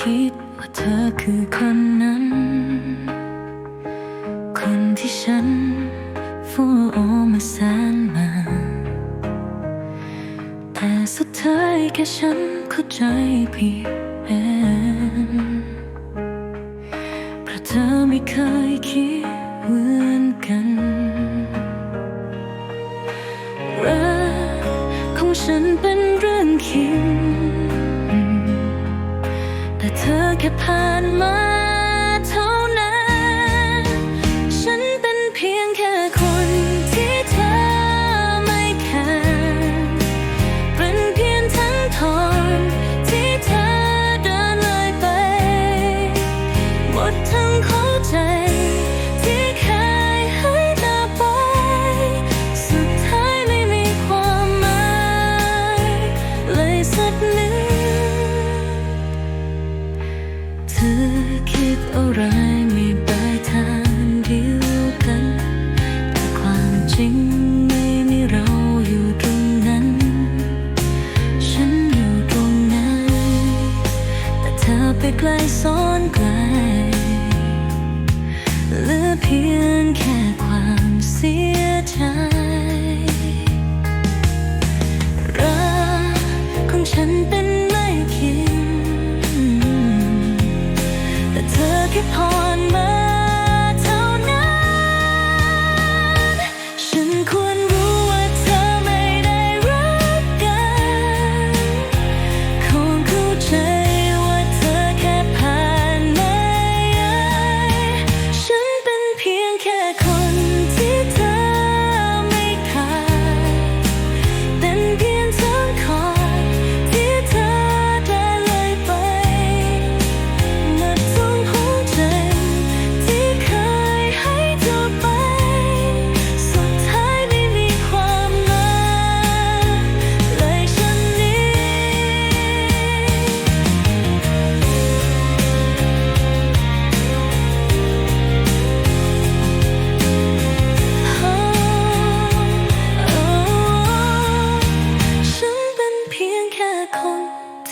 คิดว่าเธอคือคนนั้น คนที่ฉันฟูโอมาแสนนานแต่สุดท้ายแค่ฉันเข้าใจผิดเองเพราะเธอไม่เคยคิดเห ดทั้งหัวใจ ที่เคยให้เธอไป สุดท้ายไม่มีความหมายเลยสักนิดเธอคิดอะไรไม่ไปทางเดียวกัน แต่ความจริงไม่มีเราอยู่ตรงนั้น ฉันอยู่ตรงนั้น แต่เธอไปไกลซ้อนไกล พียงแค่ความเสียใจรักของฉันเป็นไม่คิดแต่เธอแค่พอ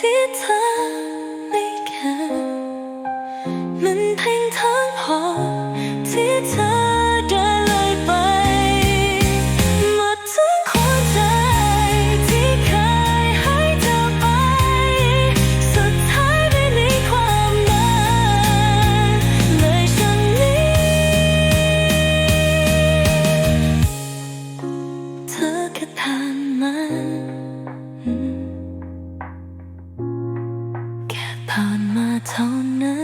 ที่เธอไม่แคร์มันเพียงทั้งพอที่เธอได้เนั้น